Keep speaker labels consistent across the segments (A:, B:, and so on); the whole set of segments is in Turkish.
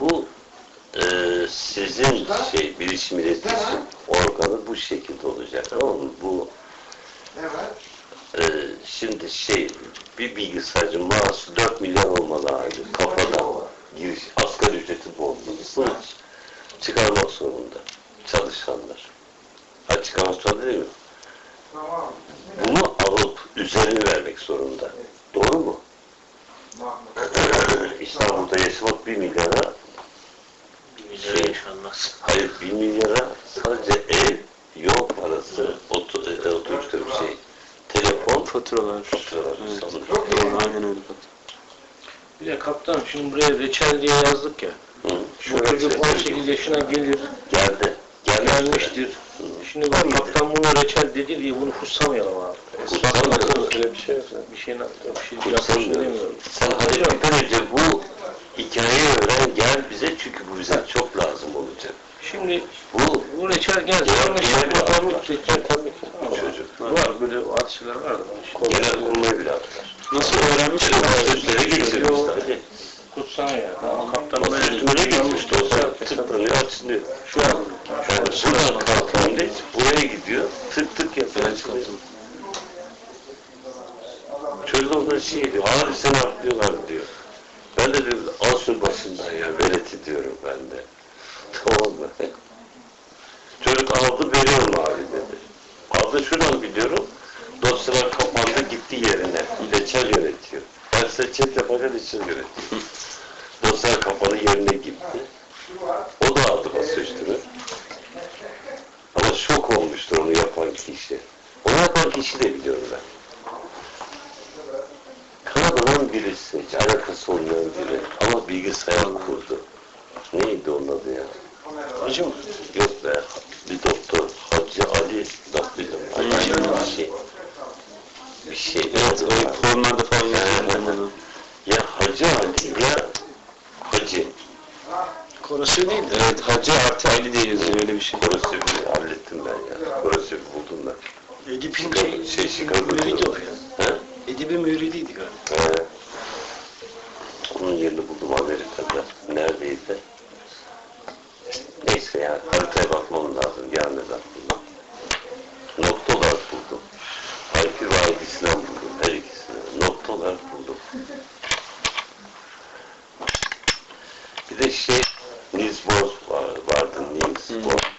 A: Bu e, sizin şey bilişim iletişim organı bu şekilde olacak. Tamam mı? Bu e, şimdi şey bir bilgisayarcı maaşı 4 milyar olmalı abi. Kafada giriş asgari ücreti bu olmalı. Çıkarmak zorunda çalışanlar. Çıkarmak zorunda değil mi? Bunu alıp üzerine vermek zorunda. Doğru mu? İstanbul'da yaşamak bir milyara
B: Bir milyara yaşanmaz.
A: Hayır, bir milyara sadece ev, yol parası, oto, e, otobüs bir şey, telefon,
C: Faturalar.
A: faturalar
C: Evet. Doğru, aynen öyle.
B: Bir de kaptanım şimdi buraya reçel diye yazdık ya.
A: Hı.
B: Şu çocuk 18 yaşına gelir,
A: Geldi. Geldi.
B: gelmiştir. Şimdi bak kaptan bunu reçel dedi diye bunu kutsamayalım abi.
A: Kutsamıyoruz.
B: Öyle bir şey yok. Bir şey, bir şey istemiyorum.
A: Sen hayattan önce bu hikayeyi öğren gel bize çünkü bu bize çok lazım olacak.
B: Şimdi
A: Bu
B: bu reçel.
A: Ya,
B: Anlaşıldı.
A: bir
B: Kurtarlık
A: var.
B: tabii böyle hadisler var da.
A: Genel kurmayı bile atlar.
C: Nasıl öğrenmiş
A: geçirmişler.
B: Kutsamıyor yani. Ama kaptan böyle
A: üstüne geçmişti o zaman tıklanıyor açılıyor.
B: Şu an.
A: Buradan kalkan değil, buraya gidiyor, tık tık yapıyor, açılıyor. Şey diyor, abi seni atlıyorlar diyor. Ben de diyorum, al başından ya, veleti diyorum ben de. Tamam mı? Çocuk aldı, veriyorum abi dedi. Aldı şuradan biliyorum, dosyalar kapandı, gitti yerine. Reçel yönetiyor. Size chat yapacağım, reçel yönetiyor. Dosyalar kapalı yerine gitti. O da aldı üstüne. Ama şok olmuştur onu yapan kişi. Onu yapan kişi de biliyorum ben. Birisi, hiç alakası olmayan biri. Ama bilgisayar kurdu. Neydi onun adı ya?
B: Acı mı?
A: Yok be, bir doktor. Hacı Ali, Dabbilim. Ali bir şey. Bir şey.
C: Evet, o forumlarda falan yazıyor.
A: Ya Hacı Ali ya Hacı.
B: Korası değil de.
C: Evet, Hacı artı Ali diye yazıyor öyle bir şey.
A: Korosif'i hallettim ben ya. Korosif'i buldum ben.
B: Edip'in
A: Chicago- şey, Chicago'da.
B: müridi o ya.
A: He?
B: Edip'in müridiydi galiba.
A: He. Onun yerini buldum Amerika'da. Neredeydi? Neyse ya haritaya bakmam lazım. Gelmedi aklıma. Nokta olarak buldum. IP ve ID'sinden buldum. Her ikisini. Nokta olarak buldum. Bir de şey Niels Bohr var, vardı. Niels Bohr.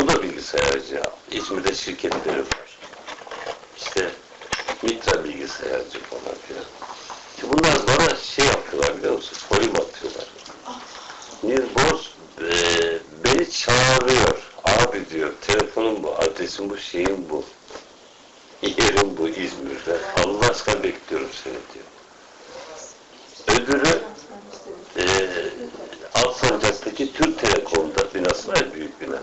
A: Bu da bilgisayarcı. ya. İzmir'de şirketleri var. İşte Mitra bilgisayarcı falan filan. Şimdi bunlar bana şey yapıyorlar biliyor musun? Forum atıyorlar. Niels Bohr e, beni çağırıyor. Abi diyor telefonum bu, adresim bu, şeyim bu. Yerim bu İzmir'de. Allah aşkına bekliyorum seni diyor. Öbürü e, Alsancak'taki Türk Telekom'da binası büyük bina.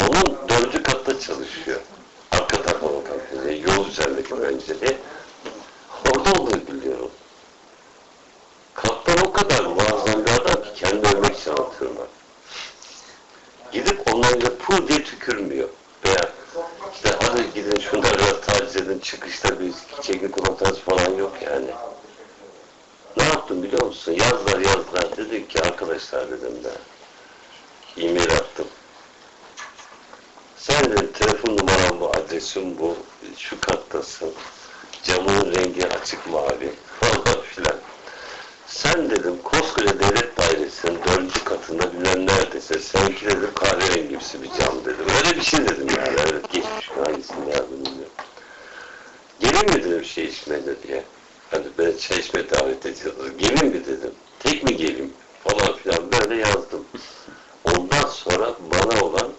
A: Onun dördüncü katta çalışıyor. Arka bakan yani yol üzerindeki pencere. Orada olduğunu biliyorum. Ben. Gidip onlarla pul diye tükürmüyor. Veya işte hadi gidin şunları biraz taciz edin çıkışta bir çekin kulaklarınız falan yok yani. Ne yaptım biliyor musun? Yazlar yazlar dedik ki arkadaşlar dedim de e-mail attım. Sen de telefon numaran bu, adresin bu, şu kattasın. Camının rengi açık mavi falan filan. Sen dedim koskoca devlet dairesinin dördüncü katında bilmem neredeyse seninki dedim kahverengimsi bir cam dedim. Öyle bir şey dedim yani. Evet geçmiş hangisini bilmiyorum. Gelin mi dedim şey içmeye diye. Hani ben çay içmeye davet ediyorlar. Gelin mi dedim. Tek mi gelin falan filan böyle yazdım. Ondan sonra bana olan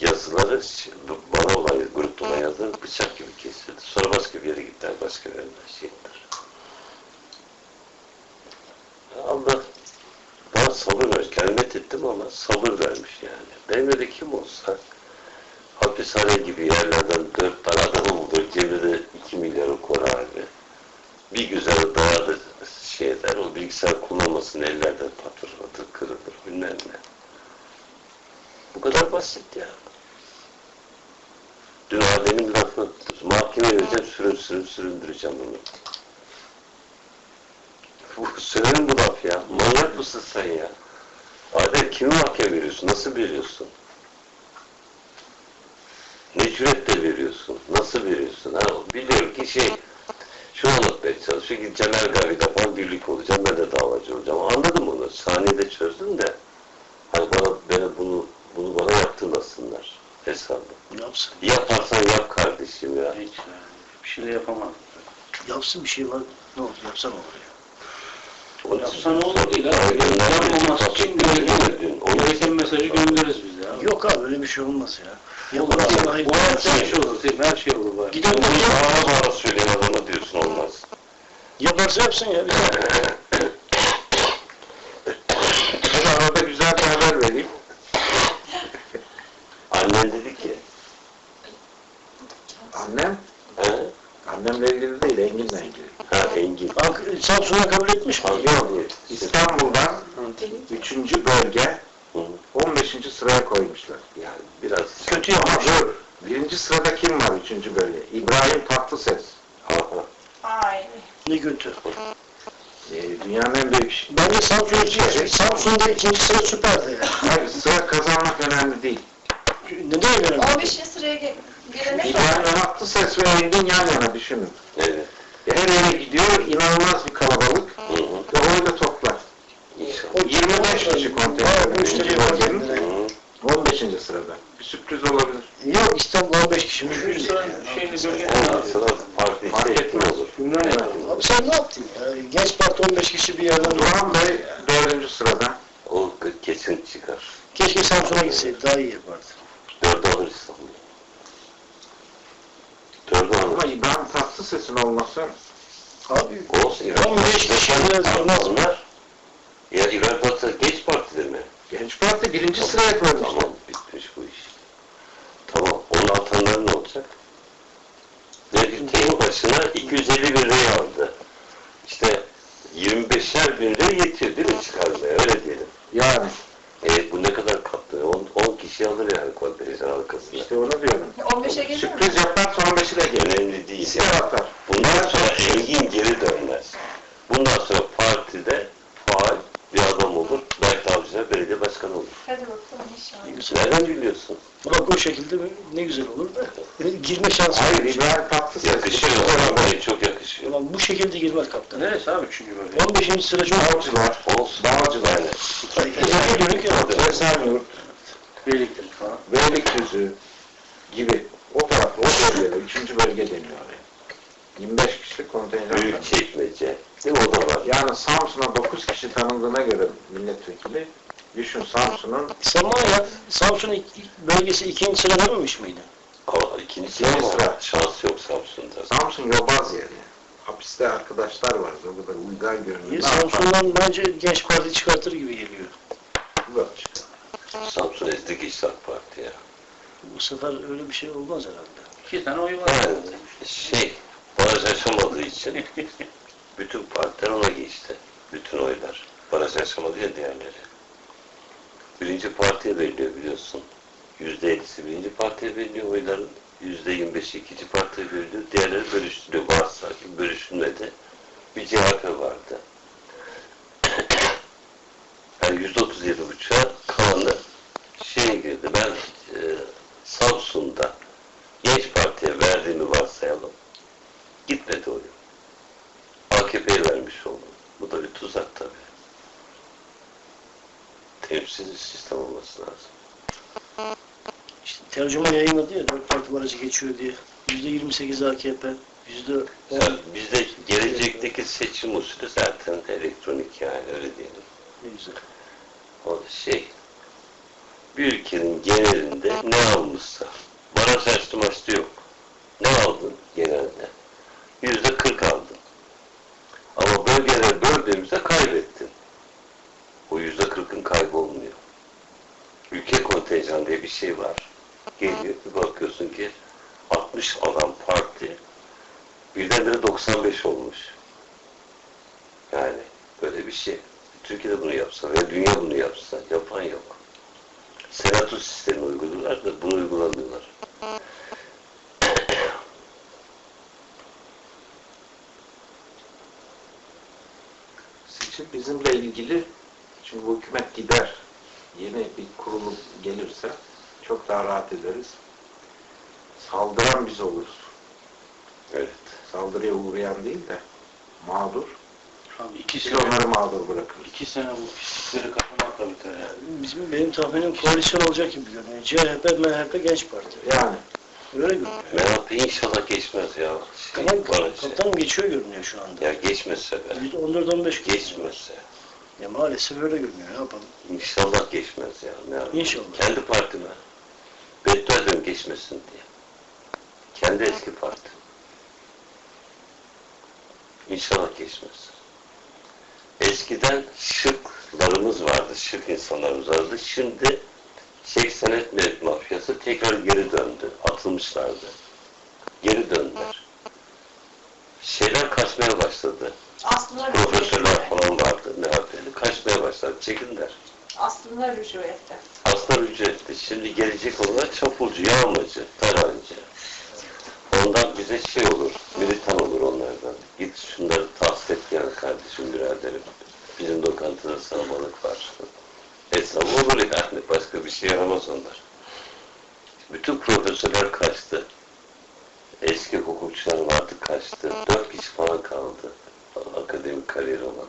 A: yazıları, bana olan grupta olan yazıları bıçak gibi kesildi. Sonra başka bir yere gittiler, başka bir yerden şey ettiler. Allah bana sabır ver. Kelimet ettim ama sabır vermiş yani. Benim öyle kim olsa hapishane gibi yerlerden dört tane adamı bulur. Cebine iki milyarı koyar abi. Bir güzel dayadı şey eder. O bilgisayar kullanmasın ellerden patır kırılır bilmem ne. Bu kadar basit ya. Dün Adem'in lafı mahkemeye vereceğim sürün sürün süründüreceğim onu. Bu bu laf ya. Manyak mısın sen ya? Adem kimi mahkeme veriyorsun? Nasıl veriyorsun? Ne cüretle veriyorsun? Nasıl veriyorsun? Ha, biliyorum ki şey şunu anlatmaya çalışıyor ki Cemal Gavi'de falan birlik olacağım, ben de davacı olacağım. Anladım onu. Saniyede çözdüm de hani bana, bana bunu, bunu bana yaptırmasınlar hesabı.
B: Yapsın.
A: Yaparsan yap kardeşim ya.
B: Hiç yani. Bir şey de yapamam.
D: Yapsın bir şey var. Ne olur yapsan olur ya.
B: Yapsa ne olur değil
A: göndermesi
B: Yapmaması için
A: gönderdin. Onu
B: gereken mesajı göndeririz biz ya.
D: Yok abi öyle bir şey olmaz ya. Yapamaz.
B: abi.
D: Hayır.
B: Bu her şey olur değil mi? Her şey olur. bari.
A: Bunu
D: de
A: bağıra bağıra söyleyen adama diyorsun olmaz.
D: yaparsa yapsın ya. Tane.
E: Hadi arada güzel bir haber vereyim.
A: Annen dedi ki,
E: Annem,
A: he?
E: annemle ilgili değil, Engin'le ilgili.
A: Engin.
D: Ank- Samsun'a kabul etmiş mi?
E: Yok, İstanbul'dan 3. bölge
A: Hı.
E: 15. sıraya koymuşlar.
A: Yani biraz
D: Kötü
E: Ama
D: yapmış.
E: birinci sırada kim var 3. bölge? İbrahim Tatlıses.
A: ha, ha.
F: Ay.
D: Ne kötü.
E: Ee, dünyanın en büyük
D: Ben de Samsun ikinci, Samsun'da ikinci sıra süperdi.
E: Hayır, sıra kazanmak önemli değil.
D: Neden öyle?
F: 15. sıraya ge- gelene
E: İbrahim. Tatlıses ve Engin yan yana düşünün. Her yere gidiyor, inanılmaz bir kalabalık
A: Hı hı.
E: ve oyu da toplar.
A: İnşallah.
E: 25 kişi konteyner
D: Bayağı müşteri
E: birinci
D: var
E: bölgenin
D: kendine.
A: Hı.
E: 15. sırada. Bir sürpriz olabilir.
D: Yok İstanbul 15 kişi değil.
B: sıra şeyini bölge
A: Ondan sonra
E: Fark etmez.
A: olur.
B: Yapalım.
D: Abi sen ne yaptın ya? Genç Parti 15 kişi bir yerden
E: Duran Bey 4. sırada.
A: O kesin çıkar.
D: Keşke Samsun'a gitseydi daha iyi yapardı.
A: Dördü alır İstanbul. Dördü
E: Ama İbrahim Tatlıses'in olması
D: Abi
A: Olsun. İbrahim
D: 15 kişi biraz olmaz mı?
A: Ya İbrahim Tatlıses geç partide mi?
E: Genç Parti birinci sıraya koymuşlar.
A: Tamam bitmiş bu iş. Tamam onu atanlar ne olacak? Ve tek başına 250 bin liraya aldı. İşte 25'er bin lira yetiyor değil mi çıkarmaya öyle diyelim.
E: Yani
A: E, bu ne kadar katlı? 10, 10 kişi alır yani kontenjan arkasına.
E: işte onu diyorum.
F: 15'e gelir mi?
E: Sürpriz yaparsa 15'i de gelir.
A: Önemli değil.
E: İster atar.
A: Bundan sonra Engin geri dönmez. Bundan sonra partide faal bir adam olur. Belki avcılar belediye başkanı olur.
F: Hadi bakalım inşallah.
A: Nereden biliyorsun?
D: Bak o şekilde ne güzel olur da girme şansı
E: Hayır
D: var.
E: İbrahim Tatlıses.
A: Yakışıyor. Vallahi çok yakışıyor.
D: Ulan bu şekilde girmez kaptan.
B: Neresi abi üçüncü bölge?
D: 15. sıra çok
E: Avcılar.
A: Olsun.
E: Dağcılar.
A: Yani.
D: Hedefe dönük ya.
E: Esenyurt,
B: Beylikdüzü falan.
E: Beylikdüzü gibi o taraf, o bölgede, 3. bölge deniyor oraya. 25 kişilik kontenjan. var.
A: Büyük çekmece. Değil mi? O da var.
E: Yani Samsun'a 9 kişi tanındığına göre milletvekili, düşün Samsun'un
D: ya Samsun bölgesi ikinci sıra dememiş miydi?
A: Ama ikinci
E: İkinci
A: sıra
E: sıra.
A: şans yok Samsun'da.
E: Samsun yobaz yeri. Hapiste arkadaşlar var. O kadar uygar görünüyor.
D: Ya
E: Ne yapar?
D: Samsun'dan bence genç parti çıkartır gibi geliyor.
E: Yok.
A: Samsun ezdi geçti AK Parti ya.
D: Bu sefer öyle bir şey olmaz herhalde.
B: İki tane oyu var.
A: Yani şey, baraj aşamadığı için bütün partiler ona geçti. Bütün oylar. Baraj aşamadı ya diğerleri. Birinci partiye veriliyor biliyorsun. Yüzde ellisi birinci partiye veriliyor oyların. Yüzde yirmi beşi ikinci partiye veriliyor. Diğerleri bölüştürüyor. Varsa ki bölüşülmedi. Bir CHP vardı. Yani yüzde otuz yedi buçuğa kalanı şeye girdi. Ben e, Samsun'da Genç Parti'ye verdiğimi varsayalım. Gitmedi oyu. AKP'ye vermiş oldum. Bu da bir tuzak tabii. Temsilci sistem olması lazım.
D: İşte tercüman yayınladı ya dört parti barajı geçiyor diye. Yüzde 28 AKP, yüzde
A: bizde gelecekteki seçim usulü zaten elektronik yani öyle diyelim.
D: ne güzel.
A: O şey, bir ülkenin genelinde ne almışsa, baraj açtı maçtı yok. Ne aldın genelde? Yüzde kırk aldın. Ama bölgelere böldüğümüzde kaybettin. O yüzde kırkın kaybı olmuyor. Ülke kontenjan diye bir şey var. Geliyor bir bakıyorsun ki 60 alan parti birdenbire 95 olmuş. Yani böyle bir şey. Türkiye'de bunu yapsa veya dünya bunu yapsa yapan yok. Senato sistemi uyguluyorlar da bunu uygulamıyorlar.
E: kişi bizimle ilgili şimdi bu hükümet gider yeni bir kurulu gelirse çok daha rahat ederiz. Saldıran biz oluruz.
A: Evet.
E: Saldırıya uğrayan değil de mağdur.
B: Abi iki
E: Biz
B: sene,
E: onları mağdur bırakırız.
B: iki sene bu pislikleri kapatmakla biter yani.
D: Bizim, benim tahminim koalisyon olacak gibi görünüyor. CHP, MHP, Genç Parti.
E: Yani
D: Öyle görünüyor.
A: MHP inşallah geçmez ya. Şey,
D: Tamam,
A: barajı.
D: kaptan geçiyor görünüyor şu anda.
A: Ya geçmezse be.
D: %14-15
A: Geçmezse.
D: Ya maalesef öyle görünüyor. Ne yapalım?
A: İnşallah geçmez ya. Ne yapayım?
D: İnşallah.
A: Kendi partime. Beddua ediyorum geçmesin diye. Kendi eski parti. İnşallah geçmez. Eskiden şıklarımız vardı, şık insanlarımız vardı. Şimdi çek senet mevcut mafyası tekrar geri döndü. Atılmışlardı. Geri döndüler. Şeyler kaçmaya başladı.
F: Aslında
A: Profesörler falan vardı. MHP'li. Kaçmaya başladı. Çekinler.
F: Aslında rüşvette.
A: Aslan ücretli. Şimdi gelecek olanlar çapulcu, yağmacı, tarancı. Bize şey olur, militan olur onlardan. Git şunları tahsis et yani kardeşim biraderim. Bizim lokantada sana balık var. Hesabı olur yani. Başka bir şey yaramaz onlar. Bütün profesörler kaçtı. Eski hukukçular vardı kaçtı. Dört kişi falan kaldı. Akademik kariyer olan.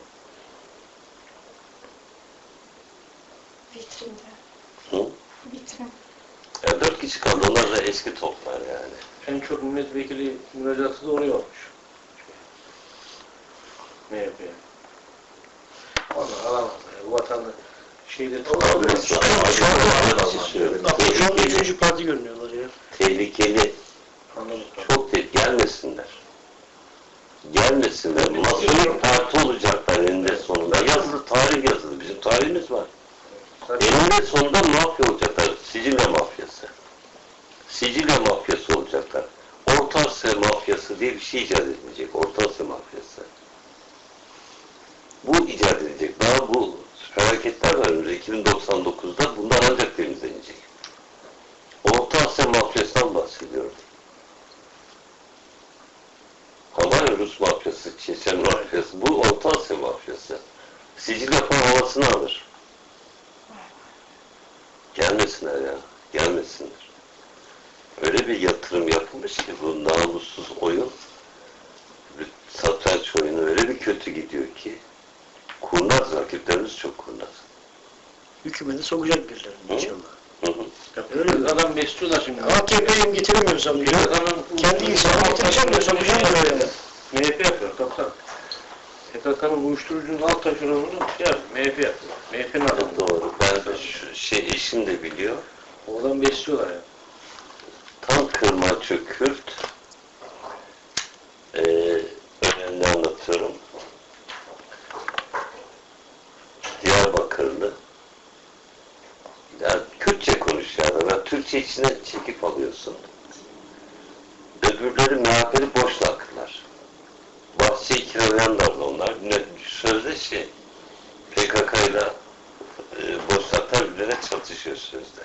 F: Vitrinde.
A: Hı?
F: Vitrin.
A: Ya dört kişi kaldı. Onlar da eski toplar yani.
B: En çok milletvekili müracaatı da oraya olmuş. MHP'ye. Onu alamaz. Yani. Bu vatanda şeyde
D: Şu
A: Tehlikeli,
D: üçüncü parti görünüyorlar ya.
A: tehlikeli,
B: anladım.
A: çok tehlikeli. Gelmesinler. Gelmesinler. Masonun parti olacaklar eninde sonunda. Yazılı, tarih yazılı. Bizim tarihimiz var. Eninde sonunda mafya olacaklar. Sicilya mafyası. Sicilya mafyası olacaklar. Orta Asya mafyası diye bir şey icat edilecek. Orta Asya mafyası. Bu icat edilecek. Daha bu felaketler var önümüzde. 2099'da bunlar ancak temizlenecek. Orta Asya mafyasından bahsediyorum. Havaya Rus mafyası, Çeçen mafyası, bu Orta Asya mafyası. Sicilya falan havasını alır. Gelmesinler ya, gelmesinler. Öyle bir yatırım yapılmış ki bu namussuz oyun, bir satranç oyunu öyle bir kötü gidiyor ki, kurnaz rakiplerimiz çok kurnaz.
D: Hükümete sokacak birilerini inşallah.
A: Hı hı.
B: Öyle adam besliyorlar şimdi.
D: AKP'yi getiremiyorsam diyor.
B: Adamın
D: Kendi insanı getireceğim diyor. Sokacağım oraya.
B: MHP yapıyor kaptan. PKK'nın uyuşturucunun alt taşeronunu şey MHP yapıyor. MHP'nin adamı.
A: Doğru. Ben de şu şey eşim de biliyor.
B: Oradan besliyorlar ya.
A: Tam kırmaçı Kürt. Ee, önemli anlatıyorum. Diyarbakırlı. Ya Kürtçe konuşuyor adam. Ya Türkçe içine çekip alıyorsun. Öbürleri MHP'li boşnaklılar. Bahçeyi kiralayanlar da onlar. Sözde şey PKK ile e, boşnaklar birbirine çatışıyor sözde.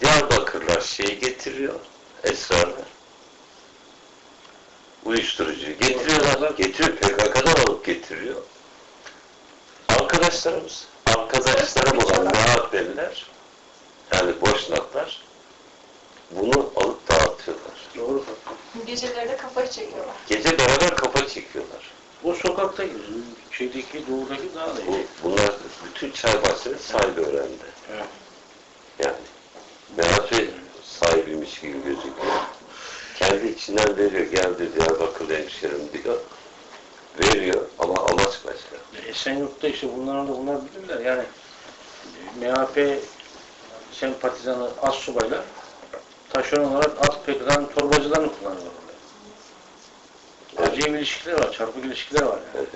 A: Diyarbakırlar şeyi getiriyor, esrarlar. Uyuşturucuyu getiriyorlar, getiriyor, PKK'dan alıp getiriyor. Arkadaşlarımız, arkadaşlarım olan MHP'liler, yani boşnaklar, bunu alıp dağıtıyorlar.
B: Doğru kaptan.
F: Geceleri de kafayı çekiyorlar.
A: Gece beraber kafa çekiyorlar.
B: O sokaktaki, şeydeki, doğudaki daha da
A: Bu, bunlar bütün çay bahçeleri sahibi öğrendi.
B: Evet.
A: Yani MHP sahibiymiş gibi gözüküyor. Kendi içinden veriyor. Geldi Diyarbakırlı hemşerim diyor. Veriyor ama amaç başka.
B: Esenyurt'ta işte bunlar da bunlar bilirler yani MHP sempatizanı az subaylar taşeron olarak at PKK'nın torbacılarını kullanıyorlar. Acayip ilişkiler var, çarpık ilişkiler var yani.
A: Evet.